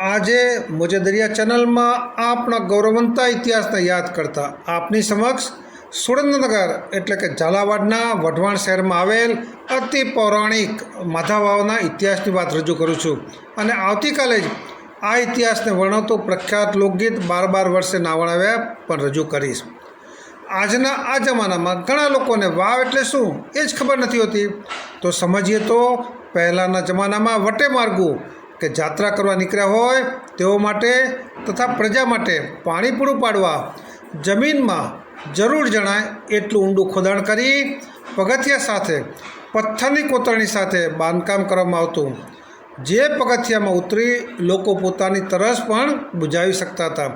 આજે મોજેદરિયા ચેનલમાં આપણા ગૌરવંતા ઇતિહાસને યાદ કરતા આપની સમક્ષ સુરેન્દ્રનગર એટલે કે ઝાલાવાડના વઢવાણ શહેરમાં આવેલ અતિ પૌરાણિક માધાવાવના ઇતિહાસની વાત રજૂ કરું છું. અને આવતીકાલે જ આ ઇતિહાસને વર્ણવતું પ્રખ્યાત લોકગીત બાર બાર વર્ષે ના વણાવ્યા પણ રજૂ કરીશ. આજના આ જમાનામાં ઘણા લોકોને વાવ એટલે શું એ જ ખબર નથી હોતી? તો સમજીએ તો પહેલાંના જમાનામાં વટે માર્ગું કે જાત્રા કરવા નીકળ્યા હોય તેઓ માટે તથા પ્રજા માટે પાણી પૂરું પાડવા જમીનમાં જરૂર જણાય એટલું ઊંડું ખોદાણ કરી પગથિયા સાથે, પથ્થરની કોતરણી સાથે બાંધકામ કરવામાં આવતું. જે પગથિયામાં ઉતરી લોકો પોતાની તરસ પણ બુજાવી શકતા હતા.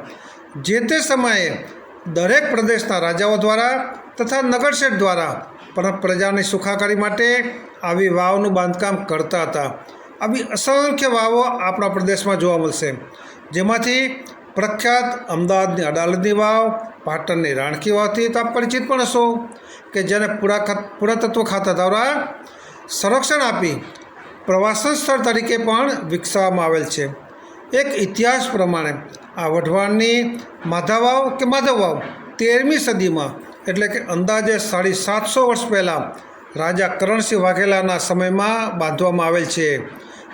જે તે સમયે દરેક પ્રદેશના રાજાઓ દ્વારા તથા નગરશેઠ દ્વારા પણ પ્રજાની સુખાકારી માટે આવી વાવનું બાંધકામ કરતા હતા. આવી અસંખ્ય વાવો આપણા પ્રદેશમાં જોવા મળશે. જેમાંથી પ્રખ્યાત અમદાવાદની અડાલજની વાવ, પાટણની રાણકી વાવથી તો આપ પરિચિત પણ હશો કે જેને પુરાખત પુરાતત્વ ખાતા દ્વારા સંરક્ષણ આપી પ્રવાસન સ્થળ તરીકે પણ વિકસાવવામાં આવેલ છે. એક ઇતિહાસ પ્રમાણે આ વઢવાણની માધાવાવ કે માધવવાવ તેરમી સદીમાં એટલે કે અંદાજે સાડી સાતસો વર્ષ પહેલાં રાજા કરણસિંહ વાઘેલાના સમયમાં બાંધવામાં આવેલ છે.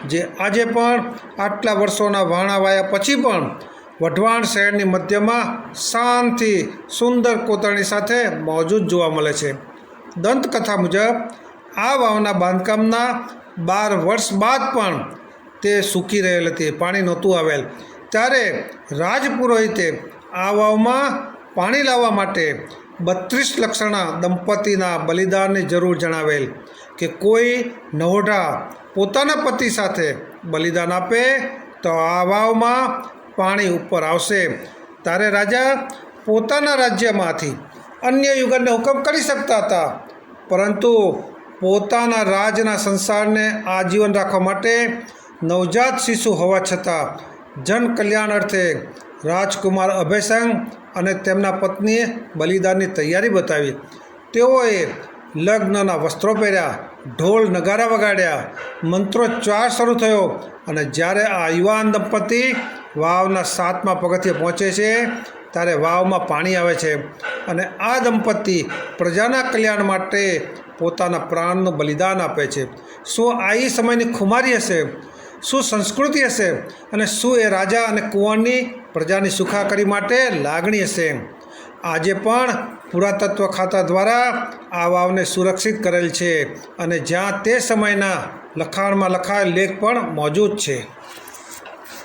જે આજે પણ આટલા વર્ષોના વાણા વાયા પછી પણ વઢવાણ શહેરની મધ્યમાં શાંતિ, સુંદર કોતરણી સાથે મોજૂદ જોવા મળે છે. દંતકથા મુજબ, આ વાવના બાંધકામના બાર વર્ષ બાદ પણ તે સૂકી રહેલ હતી, પાણી નહોતું આવેલ. ત્યારે રાજપુરોહિતે આ વાવમાં પાણી લાવવા માટે બત્રીસ લક્ષણા દંપતીના બલિદાનની જરૂર જણાવેલ કે કોઈ નવોઢા પોતાના પતિ સાથે બલિદાન આપે તો આ વાવમાં પાણી ઉપર આવશે. ત્યારે રાજા પોતાના રાજ્યમાંથી અન્ય યુગનને હુકમ કરી શકતા હતા. પરંતુ પોતાના રાજના સંસારને આજીવન રાખવા માટે નવજાત શિશુ હોવા છતાં જન કલ્યાણ અર્થે રાજકુમાર અભયસંગ અને તેમના પત્નીએ બલિદાનની તૈયારી બતાવી. તેઓએ લગ્નના વસ્ત્રો પહેર્યા, ઢોલ નગારા વગાડ્યા મંત્રોચ્ચાર શરૂ થયો અને જ્યારે આ યુવાન દંપતી વાવના સાતમા પગથિયે પહોંચે છે, ત્યારે વાવમાં પાણી આવે છે અને આ દંપતી પ્રજાના કલ્યાણ માટે પોતાના પ્રાણનું બલિદાન આપે છે. શું આ એ સમયની ખુમારી હશે? શું સંસ્કૃતિ હશે? અને શું એ રાજા અને કુંવરની પ્રજાની સુખાકારી માટે લાગણી હશે? આજે પણ પુરાતત્વ ખાતા દ્વારા આ વાવને સુરક્ષિત કરેલ છે અને જ્યાં તે સમયના લખાણમાં લખાયેલ લેખ પણ મોજૂદ છે.